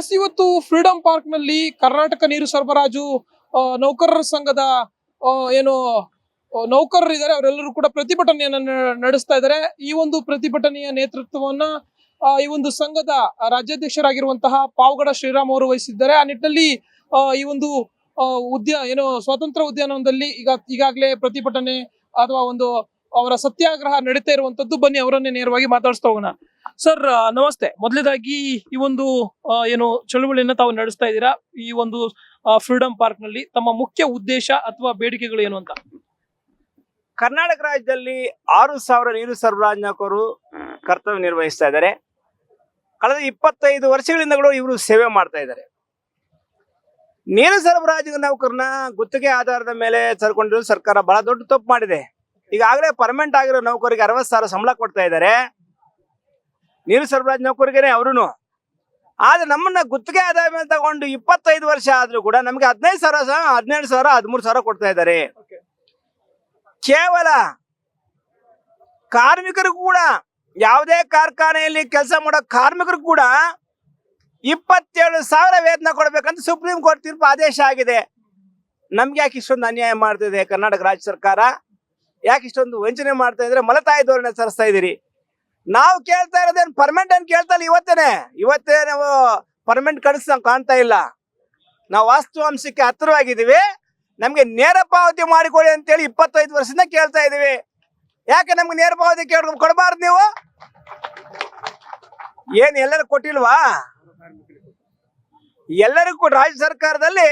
S ಇವತ್ತು freedom ಪಾರ್ಕ್ನಲ್ಲಿ ಕರ್ನಾಟಕ ನೀರು ಸರಬರಾಜು ನೌಕರರ ಸಂಘದ ಏನು ನೌಕರರು ಇದ್ದಾರೆ, ಅವರೆಲ್ಲರೂ ಕೂಡ ಪ್ರತಿಭಟನೆಯನ್ನ ನಡೆಸ್ತಾ ಇದ್ದಾರೆ. ಈ ಒಂದು ಪ್ರತಿಭಟನೆಯ ನೇತೃತ್ವವನ್ನ ಈ ಒಂದು ಸಂಘದ ರಾಜ್ಯಾಧ್ಯಕ್ಷರಾಗಿರುವಂತಹ ಪಾವಗಡ ಶ್ರೀರಾಮ್ ಅವರು ವಹಿಸಿದ್ದಾರೆ. ಆ ನಿಟ್ಟಿನಲ್ಲಿ ಈ ಒಂದು ಉದ್ಯ, ಏನು, ಸ್ವಾತಂತ್ರ್ಯ ಉದ್ಯಾನವನದಲ್ಲಿ ಈಗ, ಈಗಾಗಲೇ ಪ್ರತಿಭಟನೆ ಅಥವಾ ಒಂದು ಅವರ ಸತ್ಯಾಗ್ರಹ ನಡೀತಾ ಇರುವಂತದ್ದು ಬನ್ನಿ, ಅವರನ್ನೇ ನೇರವಾಗಿ ಮಾತಾಡಿಸ್ತಾ ಹೋಗೋಣ. ಸರ್ ನಮಸ್ತೆ. ಮೊದಲನೇದಾಗಿ ಈ ಒಂದು ಏನು ಚಳುವಳಿಯನ್ನ ತಾವು ನಡೆಸ್ತಾ ಇದ್ದೀರಾ? ಈ ಒಂದು ಫ್ರೀಡಂ ಪಾರ್ಕ್ನಲ್ಲಿ ತಮ್ಮ ಮುಖ್ಯ ಉದ್ದೇಶ ಅಥವಾ ಬೇಡಿಕೆಗಳು ಏನು ಅಂತ? ಕರ್ನಾಟಕ ರಾಜ್ಯದಲ್ಲಿ ಆರು ಸಾವಿರ ನೀರು ಸರಬರಾಜು ನೌಕರರು ಕರ್ತವ್ಯ ನಿರ್ವಹಿಸ್ತಾ ಇದ್ದಾರೆ. ಕಳೆದ ಇಪ್ಪತ್ತೈದು ವರ್ಷಗಳಿಂದ ಕೂಡ ಇವರು ಸೇವೆ ಮಾಡ್ತಾ ಇದ್ದಾರೆ. ನೀರು ಸರಬರಾಜು ನೌಕರನ್ನ ಗುತ್ತಿಗೆ ಆಧಾರದ ಮೇಲೆ ಸರ್ಕೊಂಡಿರೋ ಸರ್ಕಾರ ಬಹಳ ದೊಡ್ಡ ತಪ್ಪು ಮಾಡಿದೆ. ಈಗಾಗಲೇ ಪರ್ಮನೆಂಟ್ ಆಗಿರೋ ನೌಕರಿಗೆ ಅರವತ್ತು ಸಾವಿರ ಸಂಬಳ ಕೊಡ್ತಾ ಇದ್ದಾರೆ. ನೀರು ಸರಬರಾಜ್ ನೌಕರಿಗೇನೆ ಅವರು ಆದ್ರೆ ನಮ್ಮನ್ನ ಗುತ್ತಿಗೆ ಆದಾಯ ಮೇಲೆ ತಗೊಂಡು ಇಪ್ಪತ್ತೈದು ವರ್ಷ ಆದ್ರೂ ಕೂಡ ನಮಗೆ ಹದಿನೈದು ಸಾವಿರ ಹದಿನೇಳು ಸಾವಿರ ಹದಿಮೂರು ಸಾವಿರ ಕೊಡ್ತಾ ಇದ್ದಾರೆ. ಕೇವಲ ಕಾರ್ಮಿಕರು ಕೂಡ ಯಾವುದೇ ಕಾರ್ಖಾನೆಯಲ್ಲಿ ಕೆಲಸ ಮಾಡೋ ಕಾರ್ಮಿಕರು ಕೂಡ ಇಪ್ಪತ್ತೇಳು ಸಾವಿರ ವೇತನ ಕೊಡ್ಬೇಕಂತ ಸುಪ್ರೀಂ ಕೋರ್ಟ್ ತೀರ್ಪು ಆದೇಶ ಆಗಿದೆ. ನಮ್ಗೆ ಯಾಕೆ ಇಷ್ಟೊಂದು ಅನ್ಯಾಯ ಮಾಡ್ತಿದೆ ಕರ್ನಾಟಕ ರಾಜ್ಯ ಸರ್ಕಾರ? ಯಾಕೆ ಇಷ್ಟೊಂದು ವಂಚನೆ ಮಾಡ್ತಾ ಇದ್ರೆ ಮಲತಾಯಿ ಧೋರಣೆ ಸರಿಸ್ತಾ ಇದ್ದೀರಿ. ನಾವು ಕೇಳ್ತಾ ಇರೋದೇನು ಪರ್ಮನೆಂಟ್ ಏನು ಕೇಳ್ತಾ ಇಲ್ಲ, ಇವತ್ತೇನೆ. ಇವತ್ತೇ ನಾವು ಪರ್ಮನೆಂಟ್ ಕಳಿಸ್ ಕಾಣ್ತಾ ಇಲ್ಲ. ನಾವು ವಾಸ್ತವಾಂಶಕ್ಕೆ ಹತ್ತಿರವಾಗಿದ್ದೀವಿ. ನಮಗೆ ನೇರ ಪಾವತಿ ಮಾಡಿಕೊಡಿ ಅಂತೇಳಿ ಇಪ್ಪತ್ತೈದು ವರ್ಷದಿಂದ ಕೇಳ್ತಾ ಇದ್ದೀವಿ. ಯಾಕೆ ನಮ್ಗೆ ನೇರ ಪಾವತಿ ಕೇಳ ಕೊಡಬಾರ್ದು ನೀವು? ಏನು ಎಲ್ಲರೂ ಕೊಟ್ಟಿಲ್ವಾ? ಎಲ್ಲರಿಗೂ ರಾಜ್ಯ ಸರ್ಕಾರದಲ್ಲಿ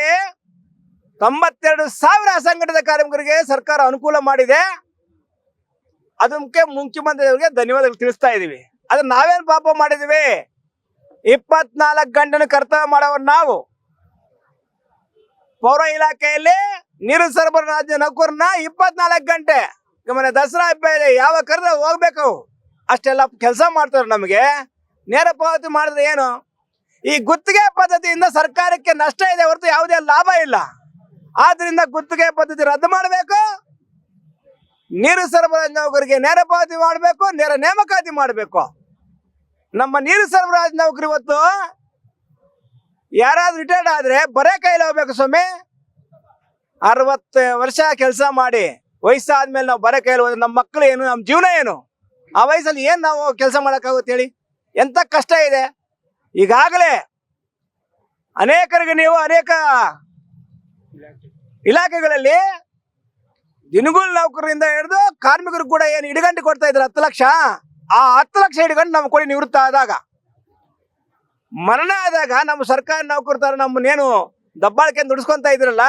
ತೊಂಬತ್ತೆರಡು ಸಾವಿರ ಅಸಂಘಟಿತ ಕಾರ್ಮಿಕರಿಗೆ ಸರ್ಕಾರ ಅನುಕೂಲ ಮಾಡಿದೆ. ಅದಕ್ಕೆ ಮುಖ್ಯಮಂತ್ರಿಯವರಿಗೆ ಧನ್ಯವಾದಗಳು ತಿಳಿಸ್ತಾ ಇದೀವಿ. ಅದು ನಾವೇನು ಪಾಪ ಮಾಡಿದೀವಿ? ಇಪ್ಪತ್ನಾಲ್ಕು ಗಂಟೆನ ಕರ್ತವ್ಯ ಮಾಡೋರು ನಾವು. ಪೌರ ಇಲಾಖೆಯಲ್ಲಿ ನೀರು ಸರಬರಾಜು ನೌಕರನ್ನ ಇಪ್ಪತ್ನಾಲ್ಕು ಗಂಟೆ ಮನೆ ದಸರಾ ಹಬ್ಬ ಯಾವ ಕರೆದ್ರೆ ಹೋಗ್ಬೇಕು ಅಷ್ಟೆಲ್ಲ ಕೆಲಸ ಮಾಡ್ತಾರೆ ನಮಗೆ. ನೇರ ಪಾವತಿ ಮಾಡಿದ್ರೆ ಏನು? ಈ ಗುತ್ತಿಗೆ ಪದ್ಧತಿಯಿಂದ ಸರ್ಕಾರಕ್ಕೆ ನಷ್ಟ ಇದೆ ಹೊರತು ಯಾವುದೇ ಲಾಭ ಇಲ್ಲ. ಆದ್ರಿಂದ ಗುತ್ತಿಗೆ ಪದ್ಧತಿ ರದ್ದು ಮಾಡಬೇಕು. ನೀರು ಸರಬರಾಜು ನೌಕರಿಗೆ ನೇರ ಪಾವತಿ ಮಾಡಬೇಕು, ನೇರ ನೇಮಕಾತಿ ಮಾಡಬೇಕು. ನಮ್ಮ ನೀರು ಸರಬರಾಜು ನೌಕರಿ ಇವತ್ತು ಯಾರಾದ್ರೂ ರಿಟೈರ್ಡ್ ಆದ್ರೆ ಬರೇ ಕೈಲಿ ಹೋಗ್ಬೇಕು ಸ್ವಾಮಿ. ಅರವತ್ತು ವರ್ಷ ಕೆಲಸ ಮಾಡಿ ವಯಸ್ಸಾದ್ಮೇಲೆ ನಾವು ಬರೇ ಕೈಲಿ ಹೋದ್ರೆ ನಮ್ಮ ಮಕ್ಕಳು ಏನು, ನಮ್ಮ ಜೀವನ ಏನು? ಆ ವಯಸ್ಸಲ್ಲಿ ಏನು ನಾವು ಕೆಲಸ ಮಾಡೋಕ್ಕಾಗುತ್ತೆ ಹೇಳಿ? ಎಂತ ಕಷ್ಟ ಇದೆ? ಈಗಾಗಲೇ ಅನೇಕರಿಗೆ ನೀವು ಅನೇಕ ಇಲಾಖೆಗಳಲ್ಲಿ ದಿನಗೂಲಿ ನೌಕರರಿಂದ ಹಿಡಿದು ಕಾರ್ಮಿಕರು ಕೂಡ ಏನು ಹಿಡಿಗಂಟು ಕೊಡ್ತಾ ಇದ್ರು ಹತ್ತು ಲಕ್ಷ? ಆ ಹತ್ತು ಲಕ್ಷ ಹಿಡಿಗಂಟು ನಮ್ಗೆ ಕೊಡಿ, ನಿವೃತ್ತ ಆದಾಗ. ಮರಣ ಆದಾಗ ನಮ್ಮ ಸರ್ಕಾರಿ ನೌಕರತರ ನಮ್ಮನ್ನೇನು ದಬ್ಬಾಳಿಕೆ ದುಡಿಸ್ಕೊಂತ ಇದ್ರಲ್ಲ,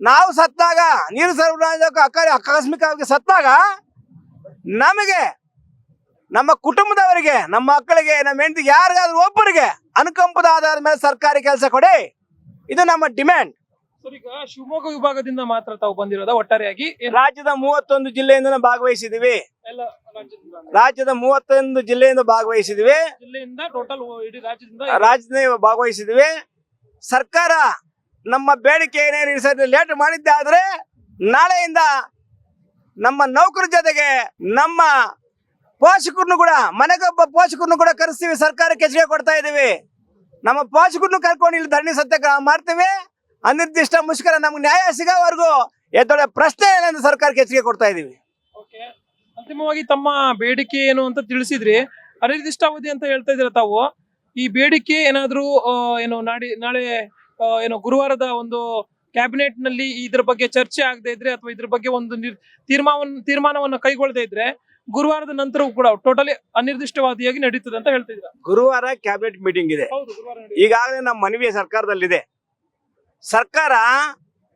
ನಾವು ಸತ್ತಾಗ, ನೀರು ಸರಬರಾಜು ಅಕ ಆಕಸ್ಮಿಕವಾಗಿ ಸತ್ತಾಗ ನಮಗೆ, ನಮ್ಮ ಕುಟುಂಬದವರಿಗೆ, ನಮ್ಮ ಮಕ್ಕಳಿಗೆ, ನಮ್ಮ ಹೆಂಡತಿ ಯಾರಿಗಾದ್ರೂ ಒಬ್ಬರಿಗೆ ಅನುಕಂಪದ ಆಧಾರದ ಮೇಲೆ ಸರ್ಕಾರಿ ಕೆಲಸ ಕೊಡಿ. ಇದು ನಮ್ಮ ಡಿಮ್ಯಾಂಡ್. ಸರ್ ಈಗ ಶಿವಮೊಗ್ಗ ವಿಭಾಗದಿಂದ ಮಾತ್ರ ತಾವು ಬಂದಿರೋದ ಒಟ್ಟಾರೆಯಾಗಿ? ರಾಜ್ಯದ ಮೂವತ್ತೊಂದು ಜಿಲ್ಲೆಯಿಂದ ಭಾಗವಹಿಸಿದೀವಿ. ಎಲ್ಲ ರಾಜ್ಯದಿಂದ. ರಾಜ್ಯದ ಮೂವತ್ತೊಂದು ಜಿಲ್ಲೆಯಿಂದ ಭಾಗವಹಿಸಿದೀವಿ. ಜಿಲ್ಲೆಯಿಂದ ಟೋಟಲ್ ಇಡೀ ರಾಜ್ಯದಿಂದ ಭಾಗವಹಿಸಿದೀವಿ ಭಾಗವಹಿಸಿದ್ವಿ. ಸರ್ಕಾರ ನಮ್ಮ ಬೇಡಿಕೆ ಏನೇನು ಲೇಟ್ ಮಾಡಿದ್ದೆ ಆದ್ರೆ ನಾಳೆಯಿಂದ ನಮ್ಮ ನೌಕರ ಜೊತೆಗೆ ನಮ್ಮ ಪೋಷಕರನ್ನು ಕೂಡ ಮನೆಗೊಬ್ಬ ಪೋಷಕರನ್ನು ಕೂಡ ಕರೆಸ್ತೀವಿ. ಸರ್ಕಾರಕ್ಕೆ ಹೆಚ್ಚಿಗೆ ಕೊಡ್ತಾ ಇದೀವಿ. ನಮ್ಮ ಪೋಷಕರನ್ನು ಕರ್ಕೊಂಡು ಇಲ್ಲಿ ಧರಣಿ ಸತ್ಯಾಗ್ರಹ ಮಾಡ್ತೀವಿ. ಅನಿರ್ದಿಷ್ಟ ಮುಷ್ಕರ ನಮ್ಗೆ ನ್ಯಾಯ ಸಿಗೋವರೆಗೂ ಎದ್ದೊಳೆ ಪ್ರಶ್ನೆ ಏನೆಂದು ಸರ್ಕಾರಕ್ಕೆ ಹೆಚ್ಚಿಗೆ ಕೊಡ್ತಾ ಇದೀವಿ ಅಂತಿಮವಾಗಿ ತಮ್ಮ ಬೇಡಿಕೆ ಏನು ಅಂತ ತಿಳಿಸಿದ್ರಿ. ಅನಿರ್ದಿಷ್ಟಾವಧಿ ಅಂತ ಹೇಳ್ತಾ ಇದ್ರ ತಾವು. ಈ ಬೇಡಿಕೆ ಏನಾದ್ರೂ ಏನು ನಾಡಿ ನಾಳೆ ಏನು ಗುರುವಾರದ ಒಂದು ಕ್ಯಾಬಿನೆಟ್ನಲ್ಲಿ ಇದ್ರ ಬಗ್ಗೆ ಚರ್ಚೆ ಆಗದೆ ಇದ್ರೆ ಅಥವಾ ಇದ್ರ ಬಗ್ಗೆ ಒಂದು ನಿರ್- ತೀರ್ಮಾನ ತೀರ್ಮಾನವನ್ನು ಕೈಗೊಳ್ಳದೆ ಇದ್ರೆ ಗುರುವಾರದ ನಂತರವೂ ಕೂಡ ಟೋಟಲಿ ಅನಿರ್ದಿಷ್ಟವಾದಿಯಾಗಿ ನಡೀತದೆ ಅಂತ ಹೇಳ್ತಾ ಇದ್ದೀರಾ? ಗುರುವಾರ ಕ್ಯಾಬಿನೆಟ್ ಮೀಟಿಂಗ್ ಇದೆ. ಈಗಾಗಲೇ ನಮ್ಮ ಮನವಿ ಸರ್ಕಾರದಲ್ಲಿದೆ. ಸರ್ಕಾರ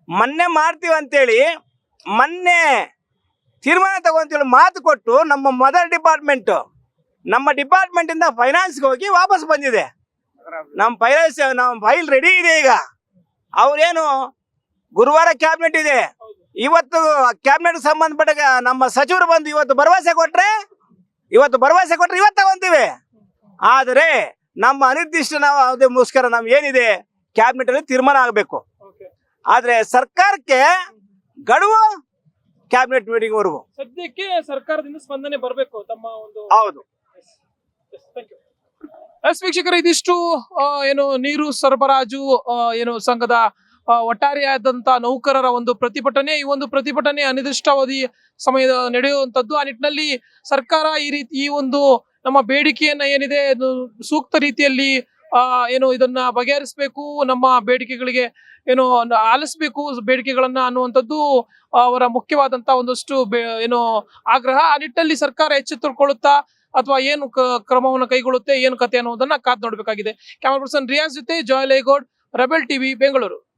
ಮೊನ್ನೆ ಮಾಡ್ತೀವಿ ಅಂತೇಳಿ ಮೊನ್ನೆ ತೀರ್ಮಾನ ತಗೊಂತೇಳಿ ಮಾತು ಕೊಟ್ಟು ನಮ್ಮ ಮದರ್ ಡಿಪಾರ್ಟ್ಮೆಂಟ್ ನಮ್ಮ ಡಿಪಾರ್ಟ್ಮೆಂಟ್ ಇಂದ ಫೈನಾನ್ಸ್ಗೆ ಹೋಗಿ ವಾಪಸ್ ಬಂದಿದೆ. ನಮ್ಮ ಫೈನಾನ್ಸ್ ನಮ್ಮ ಫೈಲ್ ರೆಡಿ ಇದೆ ಈಗ. ಅವ್ರೇನು ಗುರುವಾರ ಕ್ಯಾಬಿನೆಟ್ ಇದೆ. ಇವತ್ತು ಕ್ಯಾಬಿನೆಟ್ ಸಂಬಂಧಪಟ್ಟ ನಮ್ಮ ಸಚಿವರು ಬಂದು ಇವತ್ತು ಭರವಸೆ ಕೊಟ್ರೆ, ಇವತ್ತು ಭರವಸೆ ಕೊಟ್ರೆ ಇವತ್ತು ತಗೊಂತೀವಿ. ಆದರೆ ನಮ್ಮ ಅನಿರ್ದಿಷ್ಟ ನಾವು ಮುಸ್ಕರ ನಮ್ಗೆ ಏನಿದೆ ಕ್ಯಾಬಿನೆಟ್ ಅಲ್ಲಿ ತೀರ್ಮಾನ ಆಗಬೇಕು. ಆದ್ರೆ ಸರ್ಕಾರಕ್ಕೆ ಗಡುವು ಕ್ಯಾಬಿನೆಟ್ ಮೀಟಿಂಗ್ ವರೆಗೂ. ಸದ್ಯಕ್ಕೆ ಸರ್ಕಾರದಿಂದ ಸ್ಪಂದನೆ ಬರಬೇಕು ತಮ್ಮ ಒಂದು ಹೌದು. ಎಸ್ ವೀಕ್ಷಕರೇ ಇದಿಷ್ಟು ಏನು ನೀರು ಸರಬರಾಜು ಏನು ಸಂಘದ ಒಟ್ಟಾರೆಯಾದಂತಹ ನೌಕರರ ಒಂದು ಪ್ರತಿಭಟನೆ. ಈ ಒಂದು ಪ್ರತಿಭಟನೆ ಅನಿರ್ದಿಷ್ಟಾವಧಿ ಸಮಯದ ನಡೆಯುವಂತದ್ದು ಆ ನಿಟ್ಟಿನಲ್ಲಿ ಸರ್ಕಾರ ಈ ರೀತಿ ಈ ಒಂದು ನಮ್ಮ ಬೇಡಿಕೆಯನ್ನ ಏನಿದೆ ಸೂಕ್ತ ರೀತಿಯಲ್ಲಿ ಏನು ಇದನ್ನ ಬಗೆಹರಿಸಬೇಕು, ನಮ್ಮ ಬೇಡಿಕೆಗಳಿಗೆ ಏನು ಆಲಿಸ್ಬೇಕು ಬೇಡಿಕೆಗಳನ್ನ ಅನ್ನುವಂಥದ್ದು ಅವರ ಮುಖ್ಯವಾದಂತ ಒಂದಷ್ಟು ಏನು ಆಗ್ರಹ. ಆ ನಿಟ್ಟಿನಲ್ಲಿ ಸರ್ಕಾರ ಎಚ್ಚೆತ್ತುಕೊಳ್ಳುತ್ತಾ ಅಥವಾ ಏನು ಕ್ರಮವನ್ನು ಕೈಗೊಳ್ಳುತ್ತೆ, ಏನು ಕತೆ ಅನ್ನೋದನ್ನ ಕಾದ್ ನೋಡಬೇಕಾಗಿದೆ. ಕ್ಯಾಮರಾ ಪರ್ಸನ್ ರಿಯಾಜ್ ಜೊತೆ ಜಾಯ್ ಲೇಗೌಡ್ ರೆಬೆಲ್ ಟಿವಿ, ಬೆಂಗಳೂರು.